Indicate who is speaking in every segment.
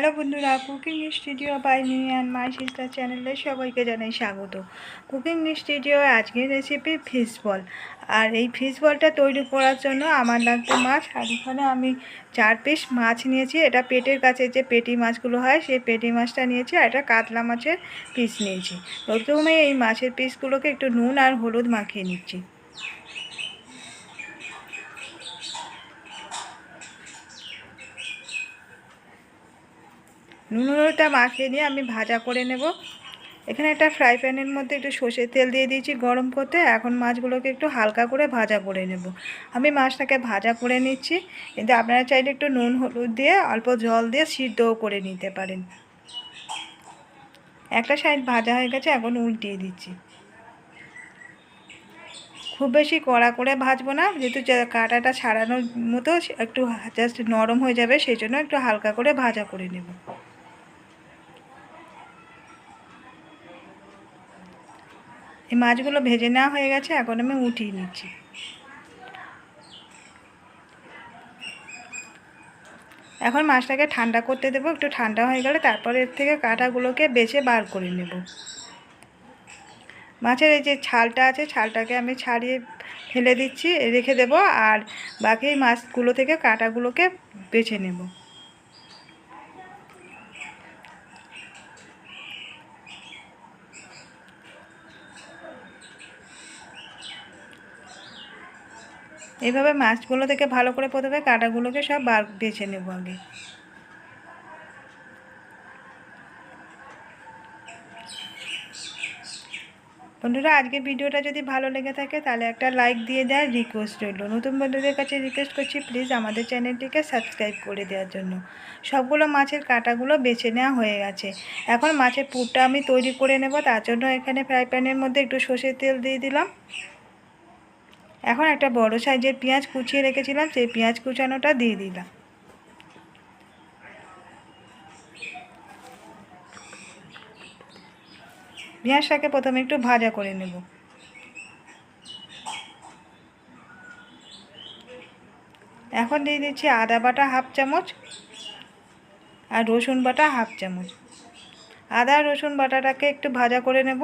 Speaker 1: Hello বন্ধুরা, cooking studio by me and my sister চ্যানেলে সবাইকে জানাই স্বাগত। কুকিং স্টুডিও আজকের রেসিপি ফিশ বল আর এই ফিশ বলটা তৈরি করার জন্য আমার লাগবে মাছ, আর এখানে আমি চার পিস মাছ নিয়েছি। এটা পেটের কাছে যে পেটি মাছগুলো হয়, সেই পেটি মাছটা নিয়েছি আর এটা কাতলা মাছের পিস নিয়েছি। প্রথমে এই মাছের পিসগুলোকে একটু নুন আর হলুদ মাখিয়ে নিচ্ছি। নুন হলুদটা মাখিয়ে নিয়ে আমি ভাজা করে নেব। এখানে একটা ফ্রাই প্যানের মধ্যে একটু সর্ষের তেল দিয়ে দিয়েছি গরম করতে। এখন মাছগুলোকে একটু হালকা করে ভাজা করে নেব। আমি মাছটাকে ভাজা করে নিচ্ছি। কিন্তু আপনারা চাইলে একটু নুন হলুদ দিয়ে অল্প জল দিয়ে সিদ্ধও করে নিতে পারেন। একটা সাইড ভাজা হয়ে গেছে, এখন উল্টিয়ে দিচ্ছি। খুব বেশি কড়া করে ভাজবো না, যেহেতু কাঁটাটা ছাড়ানোর মতো, একটু জাস্ট নরম হয়ে যাবে, সেই জন্য একটু হালকা করে ভাজা করে নেব। এই মাছগুলো ভেজে নেওয়া হয়ে গেছে, এখন আমি উঠিয়ে নিচ্ছি। এখন মাছটাকে ঠান্ডা করতে দেবো, একটু ঠান্ডা হয়ে গেলে তারপরে এর থেকে কাঁটাগুলোকে বেছে বার করে নেব। মাছের এই যে ছালটা আছে, ছালটাকে আমি ছাড়িয়ে ফেলে দিচ্ছি, রেখে দেব, আর বাকি মাছগুলো থেকে কাঁটাগুলোকে বেছে নেব। এইভাবে মাছগুলো থেকে ভালো করে প্রথমে কাঁটাগুলোকে সব বার বেছে নেব আগে। বন্ধুরা আজকে ভিডিওটা যদি ভালো লেগে থাকে, তাহলে একটা লাইক দিয়ে দেওয়ার রিকোয়েস্ট রইল। নতুন বন্ধুদের কাছে রিকোয়েস্ট করছি প্লিজ আমাদের চ্যানেলটিকে সাবস্ক্রাইব করে দেওয়ার জন্য। সবগুলো মাছের কাঁটাগুলো বেছে নেওয়া হয়ে গেছে। এখন মাছের পুরটা আমি তৈরি করে নেব। তার জন্য এখানে ফ্রাই প্যানের মধ্যে একটু সর্ষের তেল দিয়ে দিলাম। এখন একটা বড় সাইজের পেঁয়াজ কুচিয়ে রেখেছিলাম, সেই পেঁয়াজ কুচানোটা দিয়ে দিলাম। পেঁয়াজটাকে প্রথমে একটু ভাজা করে নেব। এখন দিয়ে দিচ্ছি আদা বাটা হাফ চামচ আর রসুন বাটা হাফ চামচ। আদা রসুন বাটাটাকে একটু ভাজা করে নেব।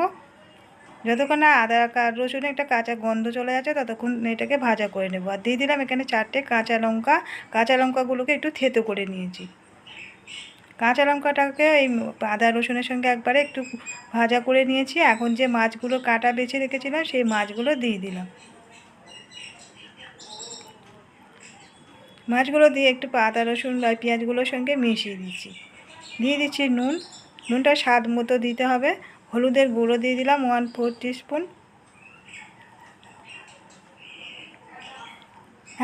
Speaker 1: যতক্ষণ না আদা রসুনে একটা কাঁচা গন্ধ চলে যাচ্ছে ততক্ষণ এটাকে ভাজা করে নেব। আর দিয়ে দিলাম এখানে চারটে কাঁচা লঙ্কা। কাঁচা লঙ্কাগুলোকে একটু থেতো করে নিয়েছি। কাঁচা লঙ্কাটাকে এই আদা রসুনের সঙ্গে একবারে একটু ভাজা করে নিয়েছি। এখন যে মাছগুলো কাটা বেছে রেখেছিলাম, সেই মাছগুলো দিয়ে দিলাম। মাছগুলো দিয়ে একটু আদা রসুন আর পেঁয়াজগুলোর সঙ্গে মিশিয়ে দিচ্ছি। দিয়ে দিচ্ছি নুন। নুনটা স্বাদ মতো দিতে হবে। হলুদের গুঁড়ো দিয়ে দিলাম ওয়ান ফোর টিস্পুন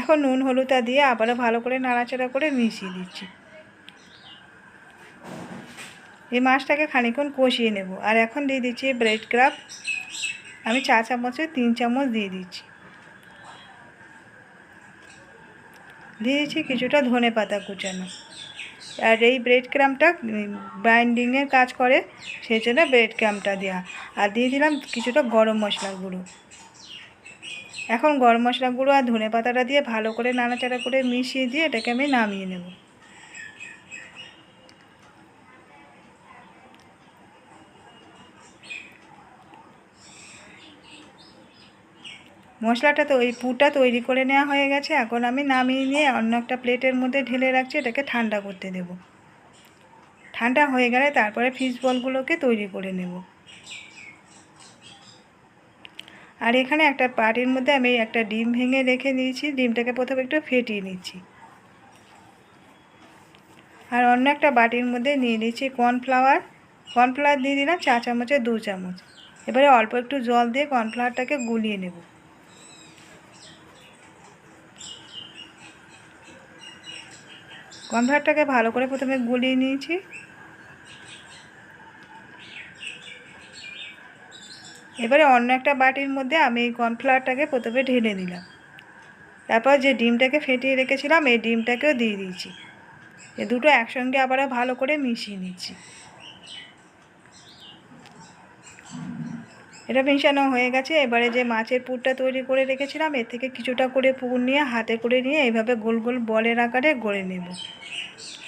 Speaker 1: এখন নুন হলুদটা দিয়ে আবারও ভালো করে নাড়াচাড়া করে মিশিয়ে দিচ্ছি। এই মাছটাকে খানিক্ষণ কষিয়ে নেব। আর এখন দিয়ে দিচ্ছি ব্রেড ক্রাফ আমি চা চামচে তিন চামচ দিয়ে দিচ্ছি। দিয়ে দিচ্ছি কিছুটা ধনে পাতা কুচানো। আর এই ব্রেড ক্রামটা বাইন্ডিংয়ের কাজ করে, সেই জন্য ব্রেড ক্রামটা দেওয়া আর দিয়ে দিলাম কিছুটা গরম মশলার গুঁড়ো। এখন গরম মশলা গুঁড়ো আর ধনে পাতাটা দিয়ে ভালো করে নাড়াচাড়া করে মিশিয়ে দিয়ে এটাকে আমি নামিয়ে নেব। মশলাটা তো ওই পুরটা তৈরি করে নেওয়া হয়ে গেছে। এখন আমি নামিয়ে নিয়ে অন্য একটা প্লেটের মধ্যে ঢেলে রাখছি, এটাকে ঠান্ডা করতে দেব। ঠান্ডা হয়ে গেলে তারপরে ফিশ বলগুলোকে তৈরি করে নেব। আর এখানে একটা পাটির মধ্যে আমি একটা ডিম ভেঙে রেখে দিয়েছি, ডিমটাকে প্রথমে একটু ফেটিয়ে নিচ্ছি। আর অন্য একটা বাটির মধ্যে নিয়ে নিচ্ছি কর্নফ্লাওয়ার কর্নফ্লাওয়ার দিয়ে দিলাম চা চামচে, দু চামচ। এবারে অল্প একটু জল দিয়ে কর্নফ্লাওয়ারটাকে গুলিয়ে নেব। কর্নফ্লাওয়ারটাকে ভালো করে প্রথমে গুলিয়ে নিয়েছি। এবারে অন্য একটা বাটির মধ্যে আমি এই কর্নফ্লাওয়ারটাকে প্রথমে ঢেলে দিলাম তারপর যে ডিমটাকে ফেটিয়ে রেখেছিলাম, এই ডিমটাকেও দিয়ে দিয়েছি। এ দুটো একসঙ্গে আবার ভালো করে মিশিয়ে নিচ্ছি। এটা মিশানো হয়ে গেছে। এবারে যে মাছের পুরটা তৈরি করে রেখেছিলাম, এর থেকে কিছুটা করে পুর নিয়ে, হাতে করে নিয়ে এইভাবে গোল গোল বলের আকারে গড়ে নেব।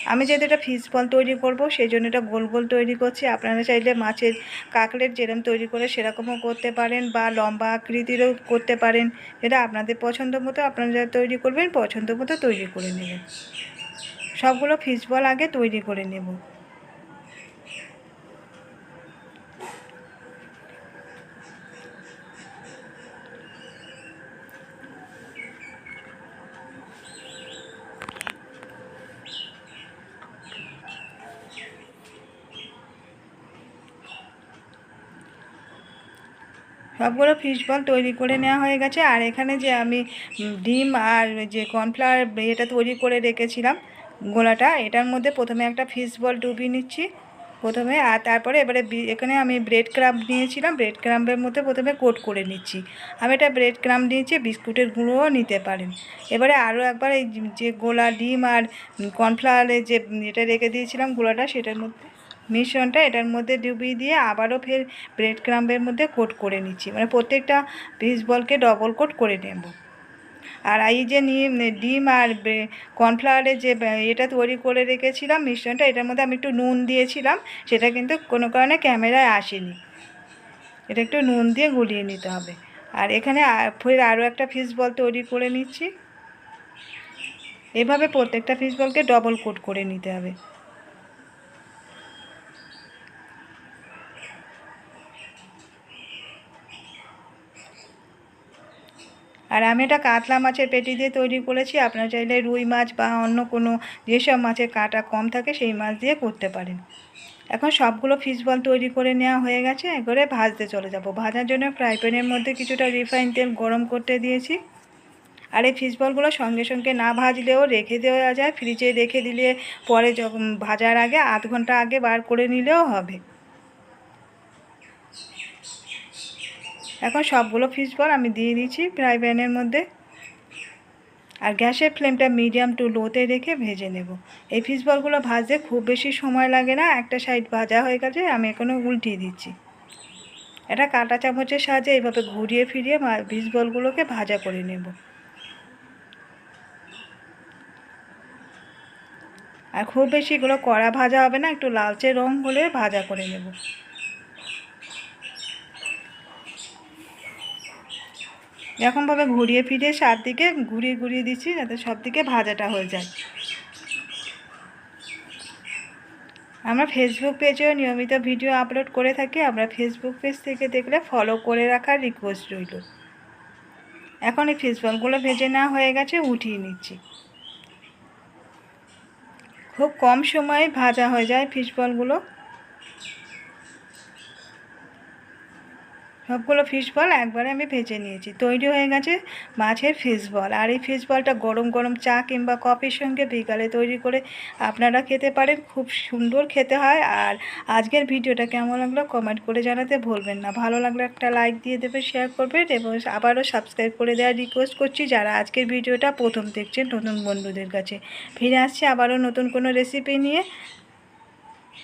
Speaker 1: আমি যেহেতু এটা ফিশ বল তৈরি করব সেই জন্য এটা গোল গোল তৈরি করছি। আপনারা চাইলে মাছের কাকলেট যেরকম তৈরি করে সেরকমও করতে পারেন বা লম্বা আকৃতিরও করতে পারেন। এটা আপনাদের পছন্দ মতো আপনারা যা তৈরি করবেন, পছন্দ মতো তৈরি করে নেবেন। সবগুলো ফিস বল আগে তৈরি করে নেব। সবগুলো ফিশ বল তৈরি করে নেওয়া হয়ে গেছে। আর এখানে যে আমি ডিম আর যে কর্নফ্লাওয়ার এটা তৈরি করে রেখেছিলাম গোলাটা, এটার মধ্যে প্রথমে একটা ফিশ বল ডুবিয়ে নিচ্ছি। প্রথমে আর তারপরে এবারে এখানে আমি ব্রেড ক্রাম্প নিয়েছিলাম ব্রেড ক্রাম্বের মধ্যে প্রথমে কোট করে নিচ্ছি। আমি এটা ব্রেড ক্রাম্প নিয়েছি বিস্কুটের গুঁড়োও নিতে পারেন। এবারে আরও একবার এই যে গোলা ডিম আর কর্নফ্লাওয়ারের যে এটা রেখে দিয়েছিলাম গোলাটা, সেটার মধ্যে মিশ্রণটা এটার মধ্যে ডুবিয়ে দিয়ে আবারও ফের ব্রেড ক্রাম্বের মধ্যে কোট করে নিচ্ছি। মানে প্রত্যেকটা পিস বলকে ডবল কোট করে নেব। আর এই যে নি- ডিম আর কর্নফ্লাওয়ারের যে এটা তৈরি করে রেখেছিলাম মিশ্রণটা, এটার মধ্যে আমি একটু নুন দিয়েছিলাম, সেটা কিন্তু কোনো কারণে ক্যামেরায় আসেনি। এটা একটু নুন দিয়ে গুলিয়ে নিতে হবে। আর এখানে ফের আরও একটা ফিস বল তৈরি করে নিচ্ছি। এভাবে প্রত্যেকটা ফিস বলকে ডবল কোট করে নিতে হবে। আর আমি এটা কাতলা মাছের পেটি দিয়ে তৈরি করেছি। আপনারা চাইলে রুই মাছ বা অন্য কোনো যেসব মাছের কাঁটা কম থাকে সেই মাছ দিয়ে করতে পারেন। এখন সবগুলো ফিশ বল তৈরি করে নেওয়া হয়ে গেছে। এবারে ভাজতে চলে যাব। ভাজার জন্য ফ্রাই প্যানের মধ্যে কিছুটা রিফাইন তেল গরম করতে দিয়েছি। আর এই ফিশ বলগুলো সঙ্গে সঙ্গে না ভাজলেও রেখে দেওয়া যায়। ফ্রিজে রেখে দিলে পরে ভাজার আগে আধ ঘণ্টা আগে বার করে নিলেও হবে। এখন সবগুলো ফিশ বল আমি দিয়ে দিচ্ছি ফ্রাই প্যানের মধ্যে। আর গ্যাসের ফ্লেমটা মিডিয়াম টু লোতে রেখে ভেজে নেব। এই ফিশ বলগুলো ভাজতে খুব বেশি সময় লাগে না, একটা সাইড ভাজা হয়ে গেছে, আমি এখনও উল্টিয়ে দিচ্ছি। এটা কাঁটা চামচের সাহায্যে এইভাবে ঘুরিয়ে ফিরিয়ে ফিশ বলগুলোকে ভাজা করে নেব। আর খুব বেশি এগুলো কড়া ভাজা হবে না, একটু লালচে রং হলে ভাজা করে নেব। এরকমভাবে ঘুরিয়ে ফিরিয়ে চারদিকে ঘুরিয়ে ঘুরিয়ে দিচ্ছি যাতে সব দিকে ভাজাটা হয়ে যায়। আমরা ফেসবুক পেজেও নিয়মিত ভিডিও আপলোড করে থাকি। আমরা ফেসবুক পেজ থেকে দেখলে ফলো করে রাখার রিকোয়েস্ট রইল। এখন এই ফিসবলগুলো ভেজে না হয়ে গেছে, উঠিয়ে নিচ্ছি। খুব কম সময়ে ভাজা হয়ে যায় ফিশ সবগুলো ফিশ বল একবারে আমি ভেজে নিয়েছি। তৈরি হয়ে গেছে মাছের ফিশ বল আর এই ফিশ বলটা গরম গরম চা কিংবা কফির সঙ্গে বিকালে তৈরি করে আপনারা খেতে পারেন। খুব সুন্দর খেতে হয়। আর আজকের ভিডিওটা কেমন লাগল কমেন্ট করে জানাতে ভুলবেন না। ভালো লাগলে একটা লাইক দিয়ে দেবে শেয়ার করবেন এবং আবারও সাবস্ক্রাইব করে দেওয়ার রিকোয়েস্ট করছি যারা আজকের ভিডিওটা প্রথম দেখছেন নতুন বন্ধুদের কাছে। ফিরে আসছি আবারও নতুন কোনো রেসিপি নিয়ে।